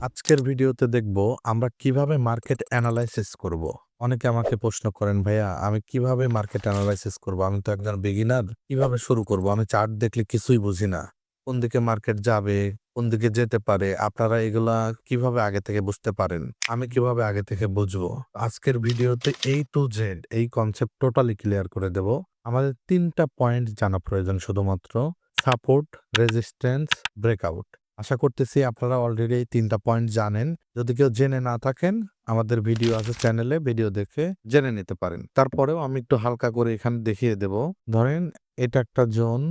আজকের ভিডিওতে দেখব আমরা কীভাবে মার্কেট অ্যানালাইসিস করব। অনেকে আমাকে প্রশ্ন করেন ভাইয়া আমি কীভাবে মার্কেট অ্যানালাইসিস করব? আমি তো একজন বিগিনার কীভাবে শুরু করব? আমি চার্ট দেখলে কিছুই বুঝি না। কোন দিকে মার্কেট যাবে, কোন দিকে যেতে পারে আপনারা এগুলা কীভাবে আগে থেকে বুঝতে পারেন? আমি কীভাবে আগে থেকে বুঝব? আজকের ভিডিওতে এই টু জেড এই কনসেপ্ট টোটালি ক্লিয়ার করে দেব। আমাদের তিনটা পয়েন্ট জানা প্রয়োজন শুধুমাত্র। Support, resistance, breakout. আশা করতেছি আপনারা অলরেডি ৩ পয়েন্ট জানেন। যদি কেউ জেনে না থাকেন আমাদের ভিডিও আছে চ্যানেলে ভিডিও দেখে জেনে নিতে পারেন। তারপরেও আমি একটু হালকা করে এখানে দেখিয়ে দেব। ধরেন এটা একটা জোন,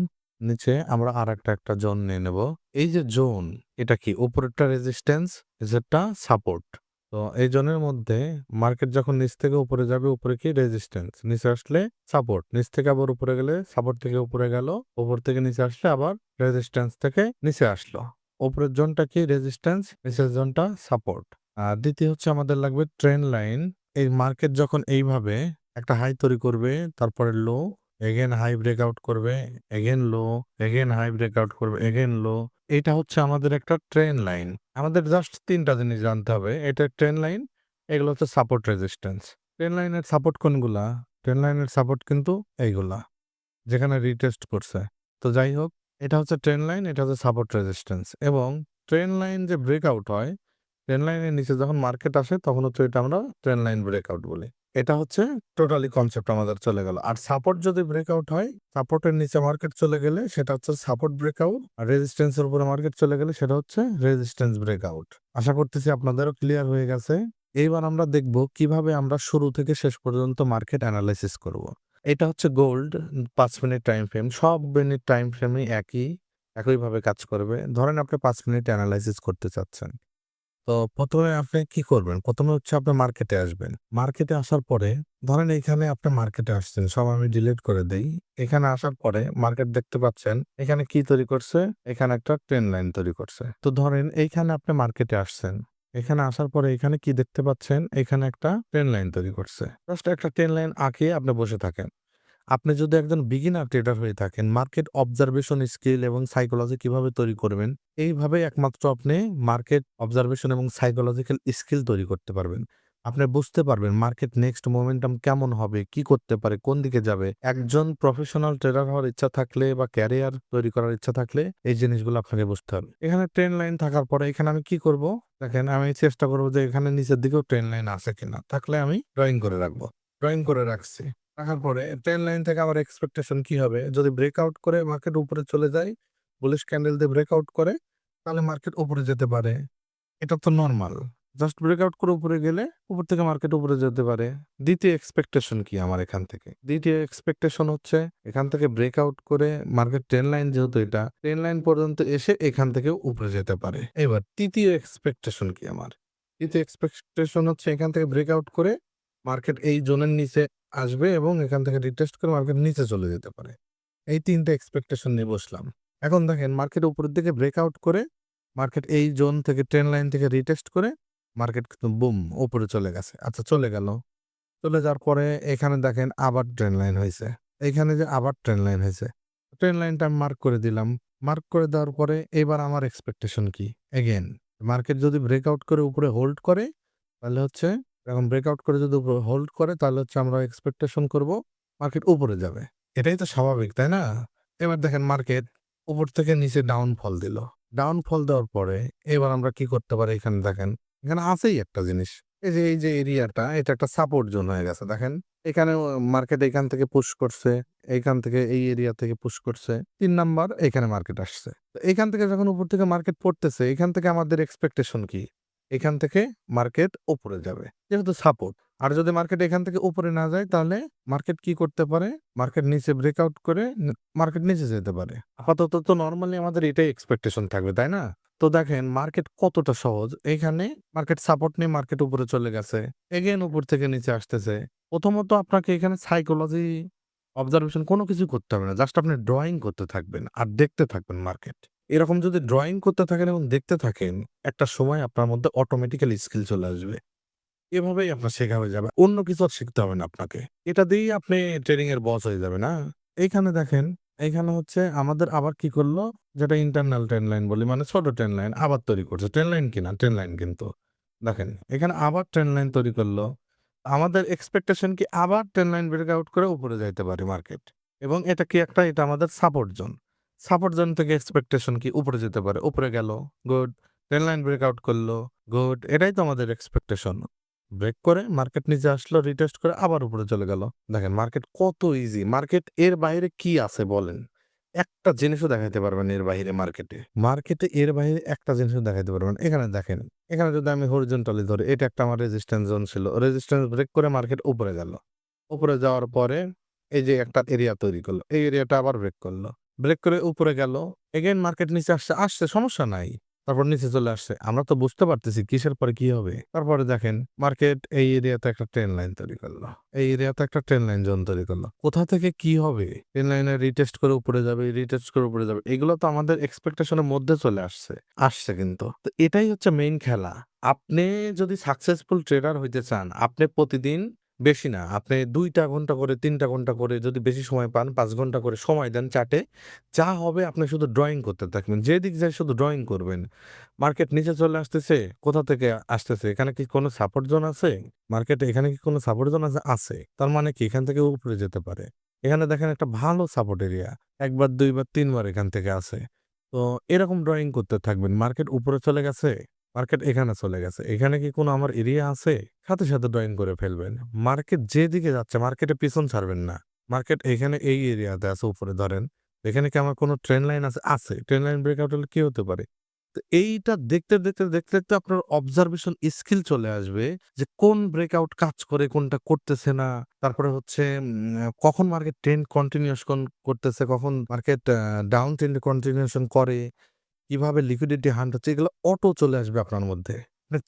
নিচে আমরা আর একটা একটা জোন নিয়ে নেব। এই যে জোন এটা কি? উপরেরটা রেজিস্ট্যান্স, নিচেরটা সাপোর্ট। তো এই জোনের মধ্যে মার্কেট যখন নিচ থেকে উপরে যাবে উপরে কি? রেজিস্ট্যান্স। নিচে আসলে সাপোর্ট। নিচ থেকে আবার উপরে গেলে সাপোর্ট থেকে উপরে গেল। উপর থেকে নিচে আসলে আবার রেজিস্ট্যান্স থেকে নিচে আসলো। উপরের জোনটা কি? রেজিস্ট্যান্স, নিচের জোনটা সাপোর্ট। আর দ্বিতীয় হচ্ছে আমাদের লাগবে ট্রেন লাইন। এই মার্কেট যখন এইভাবে একটা হাই তৈরি করবে, তারপরে লো, এগেন হাই ব্রেকআউট করবে, again low, again high breakout করবে, এগেন লো। এটা হচ্ছে আমাদের একটা ট্রেন লাইন। আমাদের জাস্ট তিনটা জিনিস জানতে হবে। এটা ট্রেন লাইন, এগুলো হচ্ছে সাপোর্ট রেজিস্ট্যান্স। ট্রেন লাইনের সাপোর্ট কোনগুলা? ট্রেন লাইনের সাপোর্ট কিন্তু এইগুলা। যেখানে রিটেস্ট করছে। তো যাই হোক এটা হচ্ছে ট্রেন লাইন, এটা হচ্ছে সাপোর্ট রেজিস্ট্যান্স এবং ট্রেন লাইন যে ব্রেকআউট হয়, ট্রেন লাইনের নিচে যখন মার্কেট আসে তখন হচ্ছে এটা আমরা ট্রেন লাইন ব্রেকআউট বলি। এটা হচ্ছে টোটালি কনসেপ্ট আমাদের চলে গেল। আর সাপোর্ট যদি ব্রেকআউট হয়, সাপোর্টের নিচে মার্কেট চলে গেলে সেটা হচ্ছে সাপোর্ট ব্রেকআউট। আর রেজিস্ট্যান্স এর উপরে মার্কেট চলে গেলে সেটা হচ্ছে রেজিস্ট্যান্স ব্রেকআউট। আশা করতেছি আপনাদেরও ক্লিয়ার হয়ে গেছে। এইবার আমরা দেখব কীভাবে আমরা শুরু থেকে শেষ পর্যন্ত মার্কেট অ্যানালাইসিস করব। এটা হচ্ছে গোল্ড পাঁচ মিনিট টাইম ফ্রেম। সব মিনিট টাইম ফ্রেমই একই, একইভাবে কাজ করবে। ধরেন আপনি পাঁচ মিনিট অ্যানালাইসিস করতে চাচ্ছেন। তো প্রথমে আপনি কি করবেন? প্রথমে হচ্ছে আপনি মার্কেটে আসবেন। মার্কেটে আসার পরে ধরেন এখানে আপনি মার্কেটে আসছেন। সব আমি ডিলিট করে দেই। এখানে আসার পরে মার্কেট দেখতে পাচ্ছেন। এখানে কি তৈরি করছে? এখানে একটা ট্রেন লাইন তৈরি করছে। তো ধরেন এইখানে আপনি মার্কেটে আসছেন। এখানে আসার পরে এখানে কি দেখতে পাচ্ছেন? এখানে একটা ট্রেন লাইন তৈরি করছে। জাস্ট একটা ট্রেন লাইন আঁকিয়ে আপনি বসে থাকেন। আপনি যদি একজন বিগিনার ট্রেডার হয়ে থাকেন, মার্কেট অবজারভেশন স্কিল এবং সাইকোলজি কীভাবে তৈরি করবেন? এইভাবে একমাত্র আপনি মার্কেট অবজারভেশন এবং সাইকোলজিক্যাল স্কিল তৈরি করতে পারবেন। আপনি বুঝতে পারবেন মার্কেট নেক্সট মোমেন্টাম কেমন হবে? কি করতে পারে? কোন দিকে যাবে? একজন প্রফেশনাল ট্রেডার হওয়ার ইচ্ছা থাকলে বা ক্যারিয়ার তৈরি করার ইচ্ছা থাকলে এই জিনিসগুলো আপনাকে বুঝতে হবে। এখানে ট্রেন লাইন থাকার পরে এখানে আমি কি করব? দেখেন আমি চেষ্টা করব যে এখানে নিচের দিকেও ট্রেন লাইন আছে কিনা। থাকলে আমি ড্রয়িং করে রাখব। ড্রয়িং করে রাখছি। রাখার পরে ট্রেন লাইন থেকে আমার এক্সপেকটেশন কি হবে? যদি ব্রেকআউট করে মার্কেট উপরে চলে যায়, বুলিশ ক্যান্ডেল দিয়ে ব্রেকআউট করে, তাহলে মার্কেট উপরে যেতে পারে। এটা তো নরমাল। জাস্ট ব্রেকআউট করে উপরে গেলে উপর থেকে মার্কেট উপরে যেতে পারে। দ্বিতীয় এক্সপেকটেশন কি আমার এখান থেকে? দ্বিতীয় এক্সপেকটেশন হচ্ছে এখান থেকে ব্রেকআউট করে মার্কেট ট্রেন লাইন যেহেতু এটা, ট্রেন লাইন পর্যন্ত এসে এখান থেকে উপরে যেতে পারে। এবার তৃতীয় এক্সপেকটেশন কি আমার? তৃতীয় এক্সপেকটেশন হচ্ছে এখান থেকে ব্রেকআউট করে মার্কেট এই জোনের নিচে আসবে এবং এখান থেকে রিটেস্ট করে মার্কেট নিচে চলে যেতে পারে। এই ৩ টা এক্সপেকটেশন নিয়ে বসলাম। এখন দেখেন মার্কেট উপরের দিকে ব্রেকআউট করে মার্কেট এই জোন থেকে ট্রেন লাইন থেকে রিটেস্ট করে মার্কেট কিন্তু বুম উপরে চলে গেছে। আচ্ছা চলে গেল। চলে যাওয়ার পরে এখানে দেখেন আবার ট্রেন লাইন হয়েছে এইখানে যে আবার ট্রেন লাইন হয়েছে ট্রেন লাইনটা আমি মার্ক করে দিলাম। মার্ক করে দেওয়ার পরে এবার আমার এক্সপেকটেশন কি? এগেন মার্কেট যদি ব্রেকআউট করে উপরে হোল্ড করে তাহলে হচ্ছে এখন ব্রেকআউট করে যদি উপরে হোল্ড করে তাহলে হচ্ছে আমরা এক্সপেকটেশন করব মার্কেট উপরে যাবে। এটাই তো স্বাভাবিক, তাই না? এবার দেখেন মার্কেট উপর থেকে নিচে ডাউন ডাউনফল দিল। ডাউনফল দেওয়ার পরে এবার আমরা কি করতে পারি এখানে দেখেন। এখানে আছেই একটা জিনিস। এই যে এই যে এরিয়াটা এটা একটা সাপোর্ট জোন হয়ে গেছে দেখেন। এখানেও মার্কেট এখান থেকে পুশ করছে। এইখান থেকে এই এরিয়া থেকে পুশ করছে। তিন নাম্বার এখানে মার্কেট আসছে। এখান থেকে যখন উপর থেকে মার্কেট পড়তেছে এখান থেকে আমাদের এক্সপেকটেশন কি? এখান থেকে মার্কেট উপরে যাবে। যেহেতু সাপোর্ট। আর যদি মার্কেট এখান থেকে উপরে না যায় তাহলে মার্কেট কি করতে পারে? মার্কেট নিচে ব্রেকআউট করে মার্কেট নিচে যেতে পারে। আপাতত তো নর্মালি আমাদের এটাই এক্সপেকটেশন থাকবে, তাই না? তো দেখেন মার্কেট কতটা সহজ। এইখানে মার্কেট সাপোর্ট নিয়ে মার্কেট উপরে চলে গেছে। এগেন উপর থেকে নিচে আসতেছে। প্রথমত আপনাকে এখানে সাইকোলজি, অবজারভেশন কোনো কিছু করতে হবে না। জাস্ট আপনি ড্রয়িং করতে থাকবেন আর দেখতে থাকবেন মার্কেট। এরকম যদি ড্রয়িং করতে থাকেন এবং দেখতে থাকেন, একটা সময় আপনার মধ্যে অটোমেটিক্যালি স্কিল চলে আসবে। এভাবেই আপনার শেখা হয়ে যাবে। অন্য কিছু আর শিখতে হবে না আপনাকে। এটা দিয়েই আপনি ট্রেডিং এর বস হয়ে যাবে না? এইখানে দেখেন, এখানে হচ্ছে আমাদের আবার কি করল? যেটা ইন্টারনাল ট্রেন লাইন বলি মানে ছোট ট্রেন লাইন আবার তৈরি করছে। ট্রেন লাইন কিনা? ট্রেন লাইন কিন্তু। দেখেন, এখানে আবার ট্রেন লাইন তৈরি করল। আমাদের এক্সপেকটেশন কি আবার ট্রেন লাইন ব্রেকআউট করে উপরে যাইতে পারে মার্কেট এবং এটা কি একটা? এটা আমাদের সাপোর্ট জোন সাপোর্ট জোন থেকে এক্সপেকটেশন কি উপরে যেতে পারে? উপরে গেল গুড ট্রেন লাইন ব্রেকআউট করল গুড এটাই তো আমাদের এক্সপেকটেশন ব্রেক করে মার্কেট নিচে আসলো রিটেস্ট করে আবার উপরে চলে গেল। দেখেন মার্কেট কত ইজি মার্কেট এর বাইরে কি আছে বলেন? একটা জিনিসও দেখাইতে পারবেন এর বাইরে মার্কেটে মার্কেটে এর বাইরে একটা জিনিসও দেখাইতে পারবেন। এখানে দেখেন, এখানে যদি আমি হরিজন্টালি ধরি, এটা একটা আমার রেজিস্ট্যান্স জোন ছিল। রেজিস্ট্যান্স ব্রেক করে মার্কেট উপরে গেল। উপরে যাওয়ার পরে এই যে একটা এরিয়া তৈরি করল, এই এরিয়াটা আবার ব্রেক করল। ব্রেক করে উপরে গেল। এগেন মার্কেট নিচে আসছে আসছে সমস্যা নাই। তারপর নিচে চলে আসছে। আমরা তো বুঝতে পারতেছি কিসের পরে কি হবে। তারপরে দেখেন, মার্কেট এই এরিয়াতে একটা ট্রেন লাইন তৈরি করল। এই এরিয়াতে একটা ট্রেন লাইন জোন তৈরি করল। কোথা থেকে কি হবে? ট্রেন লাইনে রিটেস্ট করে উপরে যাবে, রিটেস্ট করে উপরে যাবে। এগুলো তো আমাদের এক্সপেকটেশনের মধ্যে চলে আসছে আসছে কিন্তু। তো এটাই হচ্ছে মেইন খেলা। আপনি যদি সাকসেসফুল ট্রেডার হইতে চান, আপনি প্রতিদিন বেশি না। আপনি দুইটা ঘণ্টা করে, তিনটা ঘণ্টা করে যদি বেশি সময় পান, পাঁচ ঘণ্টা করে সময় দেন চার্টে যা হবে আপনি শুধু ড্রয়িং করতে থাকবেন। যেদিক যায় শুধু ড্রয়িং করবেন। মার্কেট নিচে চলে আসতেছে, কোথা থেকে আসতেছে? এখানে কি কোনো সাপোর্ট জোন আছে? মার্কেটে এখানে কি কোনো সাপোর্ট জোন আছে? আছে। তার মানে কি? এখান থেকে উপরে যেতে পারে। এখানে দেখেন একটা ভালো সাপোর্ট এরিয়া একবার, দুইবার, তিনবার এখান থেকে আছে। তো এরকম ড্রয়িং করতে থাকবেন। মার্কেট উপরে চলে গেছে মার্কেট এখানে চলে গেছে। এখানে কি কোনো আমার এরিয়া আছে? সাথে সাথে ড্রয়িং করে ফেলবেন। মার্কেট যেদিকে যাচ্ছে মার্কেটে পিছন ছাড়বেন না। মার্কেট এখানে এই এরিয়াতে আছে, উপরে ধরেন। এখানে কি আমার কোনো ট্রেন লাইন আছে? আছে। ট্রেন লাইন ব্রেকআউট হলে কি হতে পারে? তো এইটা দেখতে দেখতে দেখতে দেখতে আপনার অবজারভেশন স্কিল চলে আসবে যে কোন ব্রেকআউট কাজ করে, কোনটা করতেছে না। তারপরে হচ্ছে কখন মার্কেট ট্রেন্ড কন্টিনিউশন করতেছে, কখন মার্কেট ডাউন ট্রেন্ড কন্টিনিউশন করে। কীভাবে লিকুইডিটি হান্ট হচ্ছে, এগুলো অটো চলে আসবে আপনার মধ্যে।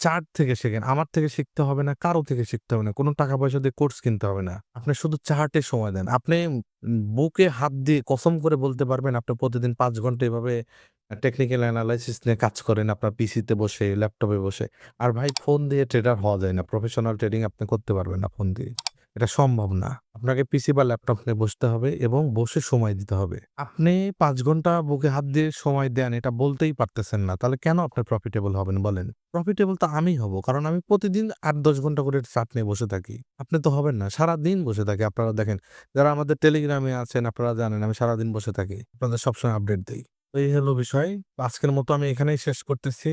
চার্ট থেকে শেখেন, আমার থেকে শিখতে হবে না, কারও থেকে শিখতে হবে না, কোনো টাকা পয়সা দিয়ে কোর্স কিনতে হবে না। আপনি শুধু চার্টে সময় দেন, আপনি বুকে হাত দিয়ে কসম করে বলতে পারবেন, আপনি প্রতিদিন পাঁচ ঘণ্টা এভাবে টেকনিক্যাল অ্যানালাইসিস নিয়ে কাজ করেন, আপনার পিসিতে বসে ল্যাপটপে বসে। আর ভাই ফোন দিয়ে ট্রেডার হওয়া যায় না প্রফেশনাল ট্রেডিং আপনি করতে পারবেন না ফোন দিয়ে। এটা সম্ভব না। আপনাকে পিসি বা ল্যাপটপ নিয়ে বসতে হবে এবং বসে সময় দিতে হবে। আপনি পাঁচ ঘণ্টা বুকে হাত দিয়ে সময় দেন, এটা বলতেই পারতেছেন না। তাহলে কেন আপনি প্রফিটেবল হবেন বলেন? প্রফিটেবল তো আমি হব, কারণ আমি প্রতিদিন আট, দশ ঘণ্টা করে চাট নিয়ে বসে থাকি। আপনি তো হবেন না সারা দিন বসে থাকি। আপনারা দেখেন, যারা আমাদের টেলিগ্রামে আছেন, আপনারা জানেন, আমি সারাদিন বসে থাকি। আপনাদের সবসময় আপডেট দিই। তো এই হলো বিষয়। আজকের মতো আমি এখানেই শেষ করতেছি।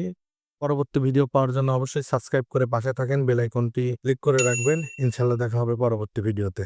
পরবর্তী ভিডিও পাওয়ার জন্য অবশ্যই সাবস্ক্রাইব করে পাশে থাকেন বেলাইকনটি ক্লিক করে রাখবেন। ইনশাল্লাহ দেখা হবে পরবর্তী ভিডিওতে